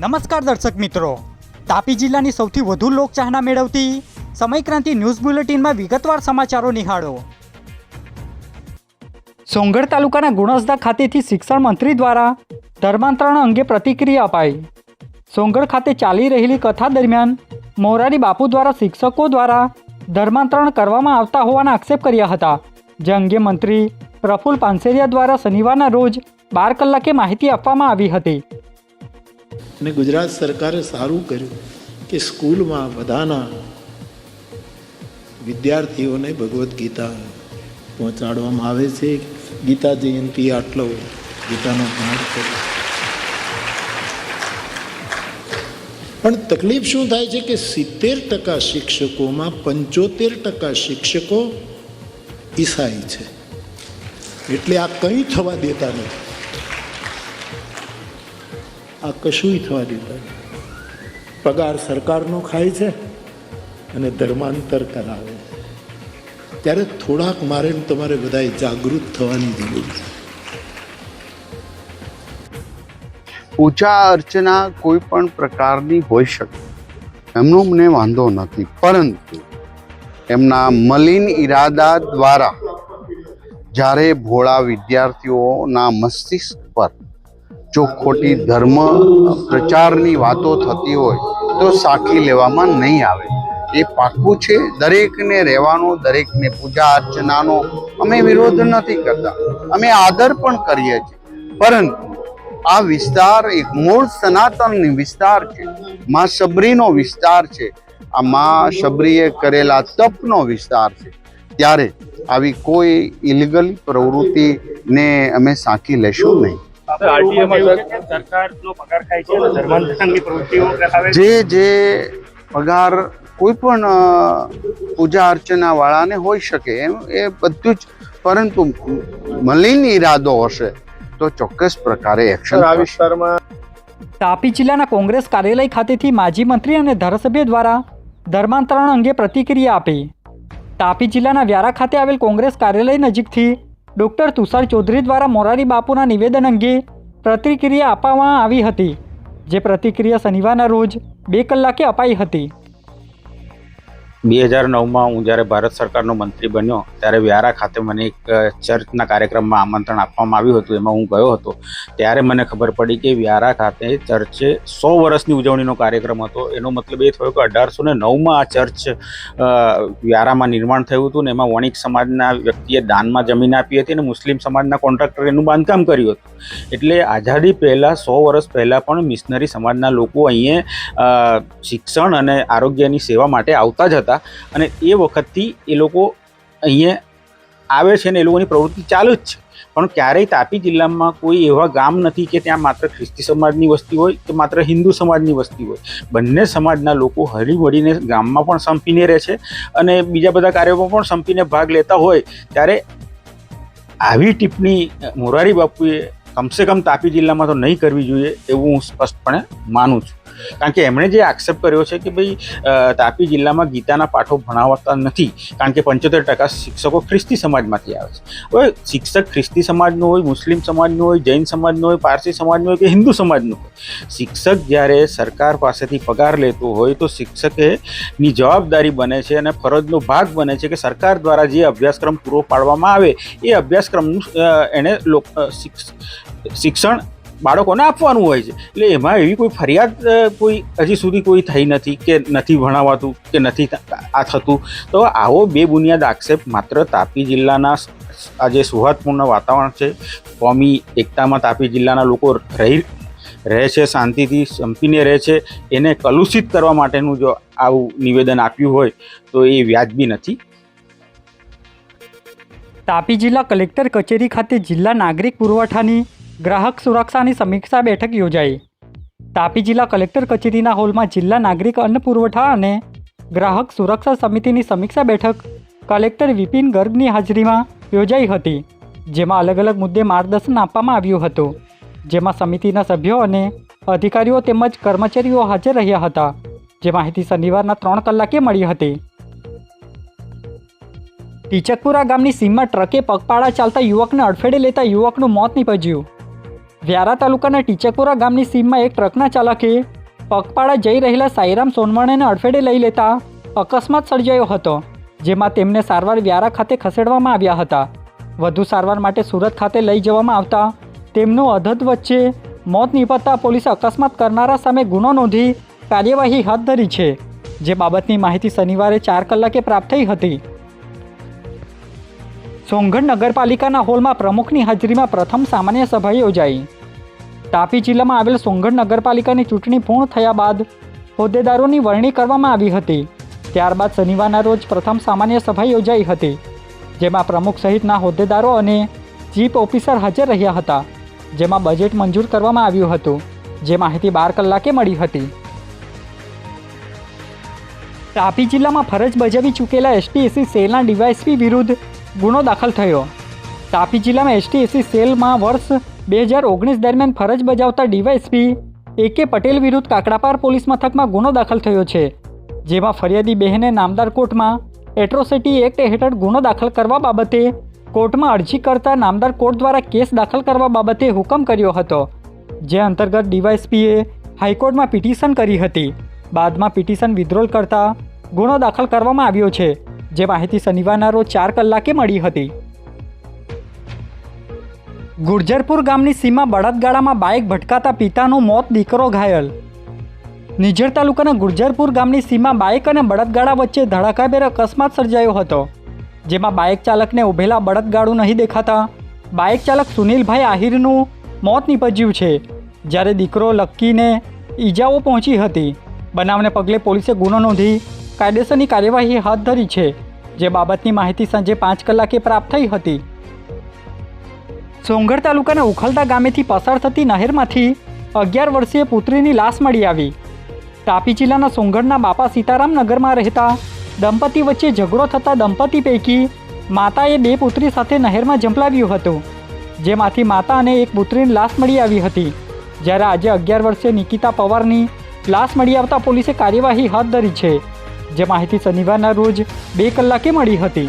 નમસ્કાર દર્શક મિત્રો. તાપી જિલ્લાની સૌથી વધુ લોકચાહના મેળવતી સમયક્રાંતિ ન્યૂઝ બુલેટિનમાં વિગતવાર સમાચારો નિહાળો. સોંગઢ તાલુકાના ગુણસદા ખાતેથી શિક્ષણ મંત્રી દ્વારા ધર્માંતરણ અંગે પ્રતિક્રિયા અપાઈ. સોંગઢ ખાતે ચાલી રહેલી કથા દરમિયાન મોરારી બાપુ દ્વારા શિક્ષકો દ્વારા ધર્માંતરણ કરવામાં આવતા હોવાના આક્ષેપ કર્યા હતા. જે અંગે મંત્રી પ્રફુલ પાનસેરિયા દ્વારા શનિવારના રોજ બાર કલાકે માહિતી આપવામાં આવી હતી. અને ગુજરાત સરકારે સારું કર્યું કે સ્કૂલમાં બધાના વિદ્યાર્થીઓને ભગવદ્ ગીતા પહોંચાડવામાં આવે છે. ગીતા જયંતિ આટલો ગીતાનો પણ તકલીફ શું થાય છે કે સિત્તેર ટકા શિક્ષકોમાં પંચોતેર ટકા શિક્ષકો ઈસાઈ છે. એટલે આ કંઈ થવા દેતા નથી. આ કશુંય થવા દીધા. પગાર સરકારનો ખાય છે અને ધર્માંતર કરાવે છે. ત્યારે થોડાક મારે તમારે બધાએ જાગૃત થવાની જરૂર છે. પૂજા અર્ચના કોઈ પણ પ્રકારની હોઈ શકે. એમનો મને વાંધો નથી. પરંતુ એમના મલિન ઈરાદા દ્વારા જ્યારે ભોળા વિદ્યાર્થીઓના મસ્તિષ્ક પર જો ખોટી ધર્મ પ્રચારની વાતો થતી હોય, તો સાખી લેવામાં નહીં આવે. એ પાક્કું છે, દરેકને રહેવાનો, દરેકને પૂજા અર્ચનાનો અમે વિરોધ નથી કરતા. અમે આદર પણ કરીએ છીએ. પરંતુ આ વિસ્તાર એક મૂળ સનાતન વિસ્તાર છે. માં શબરીનો વિસ્તાર છે. આ માં શબરીએ કરેલા તપનો વિસ્તાર છે. ત્યારે આવી કોઈ ઇલીગલ પ્રવૃત્તિને અમે સાંકી લેશું નહીં. સરકારનો પગાર ખાય છે અને ધર્માંતરણની પ્રવૃત્તિઓ કરાવે છે. જે જે પગાર કોઈ પણ પૂજા અર્ચના વાળાને હોઈ શકે એમ એ બધું જ પરંતુ મલિન ઈરાદો હશે તો ચોક્કસ પ્રકારે એક્શન આ વિસ્તારમાં તાપી જિલ્લાના કોંગ્રેસ કાર્યાલય ખાતેથી માજી મંત્રી અને ધારાસભ્ય દ્વારા ધર્માંતરણ અંગે પ્રતિક્રિયા આપી. તાપી જિલ્લાના વ્યારા ખાતે આવેલ કોંગ્રેસ કાર્યાલય નજીકથી ડૉક્ટર તુષાર ચૌધરી દ્વારા મોરારી બાપુના નિવેદન અંગે પ્રતિક્રિયા આપવામાં આવી હતી, જે પ્રતિક્રિયા શનિવારના રોજ બે કલાકે અપાઈ હતી. બે હજાર નવમાં હું જ્યારે ભારત સરકારનો મંત્રી બન્યો, ત્યારે વ્યારા ખાતે મને એક ચર્ચના કાર્યક્રમમાં આમંત્રણ આપવામાં આવ્યું હતું, એમાં હું ગયો હતો. ત્યારે મને ખબર પડી કે વ્યારા ખાતે ચર્ચે સો વર્ષની ઉજવણીનો કાર્યક્રમ હતો. એનો મતલબ એ થયો કે અઢારસો ને નવમાં આ ચર્ચ વ્યારામાં નિર્માણ થયું હતું ને એમાં વણિક સમાજના વ્યક્તિએ દાનમાં જમીન આપી હતી અને મુસ્લિમ સમાજના કોન્ટ્રાક્ટરે એનું બાંધકામ કર્યું હતું. એટલે આઝાદી પહેલાં, સો વર્ષ પહેલાં પણ મિશનરી સમાજના લોકો અહીંયા શિક્ષણ અને આરોગ્યની સેવા માટે આવતા જ હતા. અને એ વખતથી એ લોકો અહીંયા આવે છે ને એ લોકોની પ્રવૃત્તિ ચાલુ જ છે. પણ ક્યારેય તાપી જિલ્લામાં કોઈ એવા ગામ નથી કે ત્યાં માત્ર ખ્રિસ્તી સમાજની વસ્તી હોય કે માત્ર હિન્દુ સમાજની વસ્તી હોય. બંને સમાજના લોકો હળી મળીને ગામમાં પણ સંપીને રહે છે અને બીજા બધા કાર્યોમાં પણ સંપીને ભાગ લેતા હોય ત્યારે આવી ટિપ્પણી મોરારી બાપુએ કમસે કમ તાપી જિલ્લામાં તો નહીં કરવી જોઈએ એવું હું સ્પષ્ટપણે માનું છું. કારણ કે એમણે જે આક્ષેપ કર્યો છે કે ભાઈ તાપી જિલ્લામાં ગીતાના પાઠો ભણાવતા નથી, કારણ કે પંચોતેર ટકા શિક્ષકો ખ્રિસ્તી સમાજમાંથી આવે છે. હવે શિક્ષક ખ્રિસ્તી સમાજનો હોય, મુસ્લિમ સમાજનો હોય, જૈન સમાજનો હોય, પારસી સમાજનો હોય કે હિન્દુ સમાજનો હોય, શિક્ષક જ્યારે સરકાર પાસેથી પગાર લેતો હોય તો શિક્ષકે ની જવાબદારી બને છે અને ફરજનો ભાગ બને છે કે સરકાર દ્વારા જે અભ્યાસક્રમ પૂરો પાડવામાં આવે, એ અભ્યાસક્રમનું એણે શિક્ષણ બાળકોને આપવાનું હોય છે. એટલે એમાં એવી કોઈ ફરિયાદ કોઈ હજી સુધી કોઈ થઈ નથી કે નથી ભણાવાતું, કે નથી આ થતું. તો આવો બે બુનિયાદ આક્ષેપ માત્ર તાપી જિલ્લાના આજે સૌહાર્દપૂર્ણ વાતાવરણ છે, કોમી એકતામાં તાપી જિલ્લાના લોકો રહી, રહે છે, શાંતિથી સંપીને રહે છે. એને કલુષિત કરવા માટેનું જો આવું નિવેદન આપ્યું હોય, તો એ વ્યાજબી નથી. તાપી જિલ્લા કલેક્ટર કચેરી ખાતે જિલ્લા નાગરિક પુરવઠાની ગ્રાહક સુરક્ષાની સમીક્ષા બેઠક યોજાઈ. તાપી જિલ્લા કલેક્ટર કચેરીના હોલમાં જિલ્લા નાગરિક અન્ન પુરવઠા અને ગ્રાહક સુરક્ષા સમિતિની સમીક્ષા બેઠક કલેક્ટર વિપિન ગર્ગની હાજરીમાં યોજાઈ હતી, જેમાં અલગ અલગ મુદ્દે માર્ગદર્શન આપવામાં આવ્યું હતું. જેમાં સમિતિના સભ્યો અને અધિકારીઓ તેમજ કર્મચારીઓ હાજર રહ્યા હતા, જે માહિતી શનિવારના ત્રણ કલાકે મળી હતી. ટીચકપુરા ગામની સીમમાં ટ્રકે પગપાળા ચાલતા યુવકને અડફેડે લેતા યુવકનું મોત નીપજ્યું. વ્યારા તાલુકાના ટીચકપુરા ગામની સીમમાં એક ટ્રકના ચાલકે પગપાળા જઈ રહેલા સાઈરામ સોનવણેને અડફેટે લઈ લેતા અકસ્માત સર્જાયો હતો, જેમાં તેમને સારવાર વ્યારા ખાતે ખસેડવામાં આવ્યા હતા. વધુ સારવાર માટે સુરત ખાતે લઈ જવામાં આવતા તેમનું અધધ વચ્ચે મોત નિપજતા પોલીસે અકસ્માત કરનારા સામે ગુનો નોંધી કાર્યવાહી હાથ ધરી છે, જે બાબતની માહિતી શનિવારે ચાર કલાકે પ્રાપ્ત થઈ હતી. સોંગઢ નગરપાલિકાના હોલમાં પ્રમુખની હાજરીમાં પ્રથમ સામાન્ય સભા યોજાઈ. તાપી જિલ્લામાં આવેલ સોંગઢ નગરપાલિકાની ચૂંટણી પૂર્ણ થયા બાદ હોદ્દેદારોની વરણી કરવામાં આવી હતી. ત્યારબાદ શનિવારના રોજ પ્રથમ સામાન્ય સભા યોજાઈ હતી, જેમાં પ્રમુખ સહિતના હોદ્દેદારો અને ચીફ ઓફિસર હાજર રહ્યા હતા, જેમાં બજેટ મંજૂર કરવામાં આવ્યું હતું, જે માહિતી બાર કલાકે મળી હતી. તાપી જિલ્લામાં ફરજ બજાવી ચૂકેલા એસટી, એસી સેલના ડીવાયસપી વિરુદ્ધ ગુનો દાખલ થયો. તાપી જિલ્લામાં એસટી, એસી સેલમાં વર્ષ બે હજાર ઓગણીસ દરમિયાન ફરજ બજાવતા ડીવાયએસપી એ કે પટેલ વિરુદ્ધ કાકડાપાર પોલીસ મથકમાં ગુનો દાખલ થયો છે, જેમાં ફરિયાદી બહેને નામદાર કોર્ટમાં એટ્રોસિટી એક્ટ હેઠળ ગુનો દાખલ કરવા બાબતે કોર્ટમાં અરજી કરતા નામદાર કોર્ટ દ્વારા કેસ દાખલ કરવા બાબતે હુકમ કર્યો હતો, જે અંતર્ગત ડીવાયએસપીએ હાઈકોર્ટમાં પિટિશન કરી હતી. બાદમાં પિટિશન વિથડ્રોલ કરતા ગુનો દાખલ કરવામાં આવ્યો છે, જે માહિતી શનિવારના રોજ ચાર કલાકે મળી હતી. ગુર્જરપુર ગામની સીમા બળદગાડામાં બાઇક ભટકાતા પિતાનું મોત, દીકરો ઘાયલ. નિઝર તાલુકાના ગુર્જરપુર ગામની સીમા બાઇક અને બળદગાડા વચ્ચે ધડાકાભેર અકસ્માત સર્જાયો હતો, જેમાં બાઇક ચાલકને ઉભેલા બળદગાડું નહીં દેખાતા, બાઇક ચાલક સુનિલભાઈ આહિરનું મોત નીપજ્યું છે, જ્યારે દીકરો લક્કીને ઈજાઓ પહોંચી હતી. બનાવને પગલે પોલીસે ગુનો નોંધી કાયદેસરની કાર્યવાહી હાથ ધરી છે, જે બાબતની માહિતી સાંજે પાંચ કલાકે પ્રાપ્ત થઈ હતી. સોંગઢ તાલુકાના ઉખલતા ગામેથી પસાર થતી નહેરમાંથી અગિયાર વર્ષીય પુત્રીની લાશ મળી આવી. તાપી જિલ્લાના સોંગઢના બાપા સીતારામ નગરમાં રહેતા દંપતી વચ્ચે ઝઘડો થતા દંપતી પૈકી માતાએ બે પુત્રી સાથે નહેરમાં ઝંપલાવ્યું હતું, જેમાંથી માતા અને એક પુત્રીની લાશ મળી આવી હતી. જ્યારે આજે અગિયાર વર્ષે નિકિતા પવારની લાશ મળી આવતા પોલીસે કાર્યવાહી હાથ ધરી છે, જે માહિતી શનિવારના રોજ બે કલાકે મળી હતી.